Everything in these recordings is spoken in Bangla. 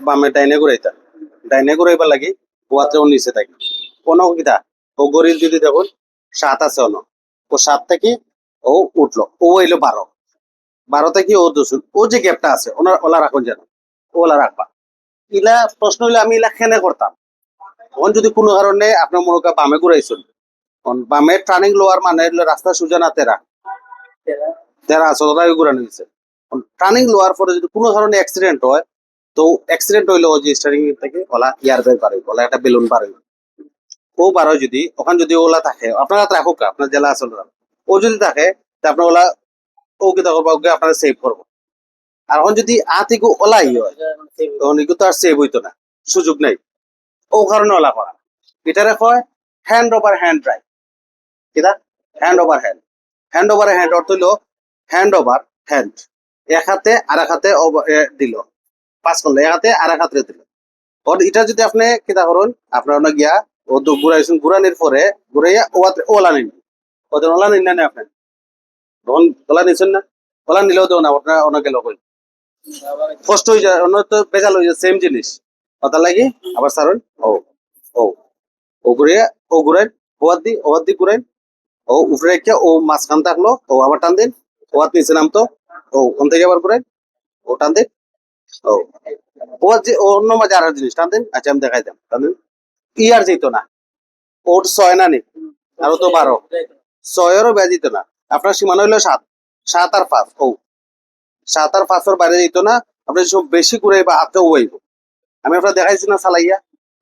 বামে ডাইনে ঘুরাইতা। ডাইনে ঘুরাইবার লাগি ওয়াতে ও নিচে থাকি কোনো কিতা ও গরিব যদি দেখুন, সাত আছে অন ও সাত থেকে ও উঠল। ও হইল বারো। বারো থেকে ও দোষুন ও যে গ্যাপটা আছে, ওনার ওলা রাখুন যেন। ওলা রাখবা। ইলা প্রশ্ন হইলে, আমি ইলা খেনে করতাম? তখন যদি কোনো কারণে আপনার মনে করেন বামে ঘুরাইছেন বামে টার্নিং লোয়ার মানে রাস্তা সুজা না তেরা? তেরা। আছে ঘুরানো হয়েছে টার্নিং লোয়ার পরে যদি কোনো কারণে অ্যাক্সিডেন্ট হয় তো অ্যাক্সিডেন্ট হইলে যে স্টারিং থেকে ওলা ইয়ার বের পারে ওলা একটা বেলুন পারে ও পারো যদি, ওখান যদি ওলা থাকে, আপনারা রাখুক, আপনার জেলা আসল ও যদি থাকে আপনার ওলা ও কি করব ওকে আপনারা সেভ করব। আর এখন যদি আ থেকে ওলাই হয়, তখন তো আর সেভ হইতো না, সুযোগ নেই। ও কারণে ওলা করা। এটারে কয় হ্যান্ড ওভার হ্যান্ড ড্রাইভ কিনা hand over hand hand over hand অর্থ হইল হ্যান্ড ওভার হ্যান্ড এক হাতে আর এক হাতে দিল। পাস করল এক হাতে আর এক হাতে দিল ওর এটা যদি আপনি কিতা করুন, আপনার ওনা গিয়া ও তো ঘুরাইছেন ঘুরানির পরে ঘুরাইয়া ও হাতে ওলা নিন ওদের ওলা নিন না আপনি? তখন ওলা নিছেন না? ওলা নিলেও দেও না আপনার অনেক গেল কই কষ্ট হয়ে যায়, অন্য তো বেজাল হয়ে যায় সেম জিনিস। ওটা লাগি আবার সারুন ও ও ও ঘুরিয়ে ও ঘুরেন ও হাত দি ও হাত দি ঘুরেন ও উপরে রেখে ও মাঝখান থাকল, ও আবার টান দিন ও হাত নিচে নামতো, ও ওখান থেকে আবার ঘুরেন ও টান দিন ও। ও যে অন্য মাঝে আর জিনিস টান দিন আচ্ছা আমি দেখাই টান দিন। ই আর যেত না। ওর ছয় না নি? আরও তো বারো। ছয়েরও বেয়া যেত না। আপনার সীমানা হইল সাত। সাত আর পাঁচ ও। সাত আর পাঁচের বাইরে যেত না আপনি সব বেশি ঘুরে বা হাতে ওয়াইব। আমি আপনার দেখাইছি না চালাইয়া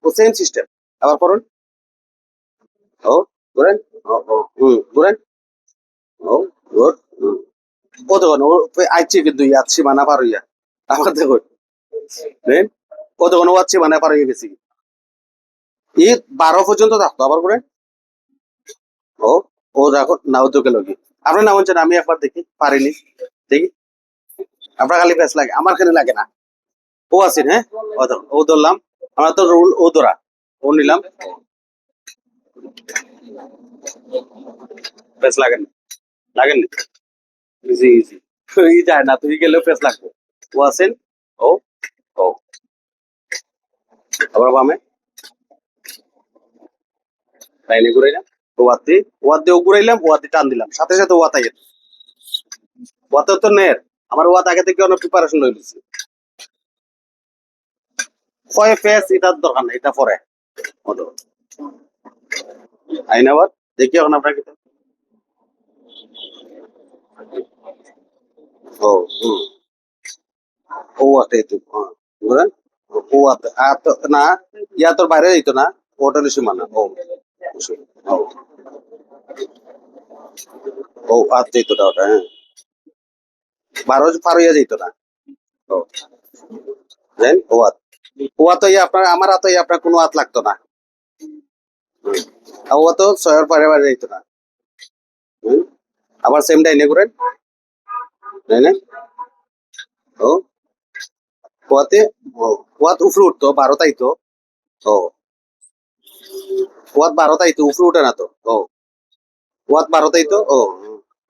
ও সেম সিস্টেম আবার করুন ও ঘুরেন ও ও হুম ঘুরেন ও গুড ও দেখুন ও আইছে কিন্তু ইয়াত সীমানা পার হইয়া। আমার দেখুন ও মানে পার হয়ে গেছি। ই বারো পর্যন্ত থাকতো আবার করে? ও ও দেখো, নাও তো গেল কি আপনার নাম হচ্ছে আমি একবার দেখি, পারিনি। দেখি। আপনার খালি ফেস লাগে, আমার খালি লাগে না। ও আছেন হ্যাঁ? ও ধরলাম। তো রুল, ও ধরা। ও নিলাম। লাগেন। লাগেন? ইজি ইজি ই যায় না, তুই গেলেও ফেস লাগবে। ও ও ও। আবার বামে। লাইনে ঘুরাইলাম ওয়াতি ওয়াতে ঘুরাইলাম ওয়াতি টান দিলাম। সাথে সাথে ওয়াত আগে। ওয়াতে তো নের আমার ওয়াত আগে থেকে অনেক প্রিপারেশন হয়ে গেছে। কয় ফেস এটার দরকার নেই, এটা পরে। মতো আইন আবার, দেখি এখন আপনার কি ও, হুম। ও আতে হ্যাঁ বুঝলেন ও আতে তো, না, ইয়া তোর বাইরে না ওটা সীমানা ও ও আত যাইতো না ওটা হ্যাঁ। বারো পার হইয়া যাইতো না, ও, দেন ও আত আপনার, আমার আত আপনার কোনো আত লাগতো না। ও তো ছয়ের পারে বাইরে যাইতো না। আবার সেম ডাইনে করেন ডাইনে। ও। কুয়াতে কুয়াত উপরে উঠতো বারো তাইতো ও কুয়াত বারো তাইতো উপরে উঠে না তো। ও কুয়াত বারো তাইতো ও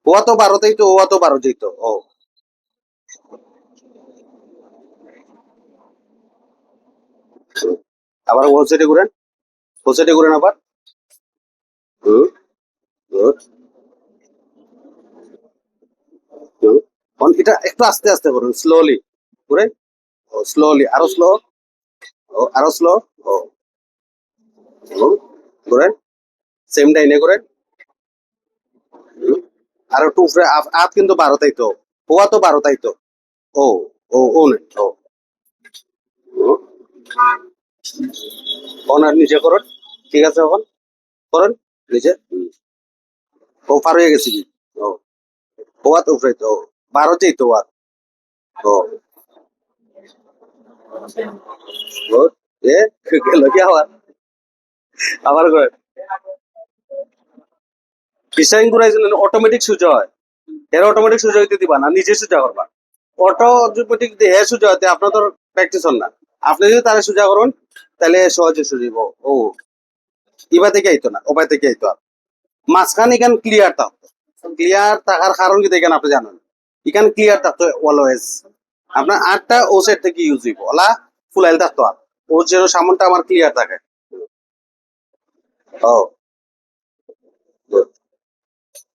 কুয়া তো বারো তাইতো ওয়া তো বারো যাইতো ও। আবার ও সাইডে ঘুরেন, ও সাইডে ঘুরেন আবার। এটা একটু আস্তে আস্তে করুন স্লোলি ঘুরেন। ও স্লোলি আরও স্লো ও, আরও স্লো ও। ঘুরেন সেম ডাইনে ঘুরেন আর একটু উপরে আপ- কিন্তু বারো তাইতো ওয়া তো বারো তাইতো ও ও ও নেই ও। ওনার নিচে করুন। ঠিক আছে এখন? করুন, নিচে। ও, পার হয়ে গেছে কি? ও। ওয়া তো উপরে তো। বারো যাইতো ওয়া ও। আবার আবার করে ডিসাইন করাইছেন অটোমেটিক সুজা হয়। এর অটোমেটিক সুজা হইতে দিবা না, নিজে সুজা করবা অটো অটোমেটিক এ সুজা হতে আপনার তো প্র্যাকটিস হন না। আপনি যদি তারা সুজা করুন তাহলে সহজে সুজিব ও ইবা থেকে আইতো না ওবাই থেকে আইতো। আর মাঝখান এখান ক্লিয়ার থাকতো ক্লিয়ার থাকার কারণ কি দেখেন আপনি জানেন এখান ক্লিয়ার থাকতো অলওয়েজ আপনার আটটা ও সেট থেকে ইউজ হইব। ওলা ফুলাইল থাকতো আর। ও যেন সামনটা আমার ক্লিয়ার থাকে। ও।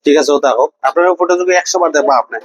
ঠিক আছে, ও থাকো আপনার ফটো যদি একশো বার দেখবা, আপনি।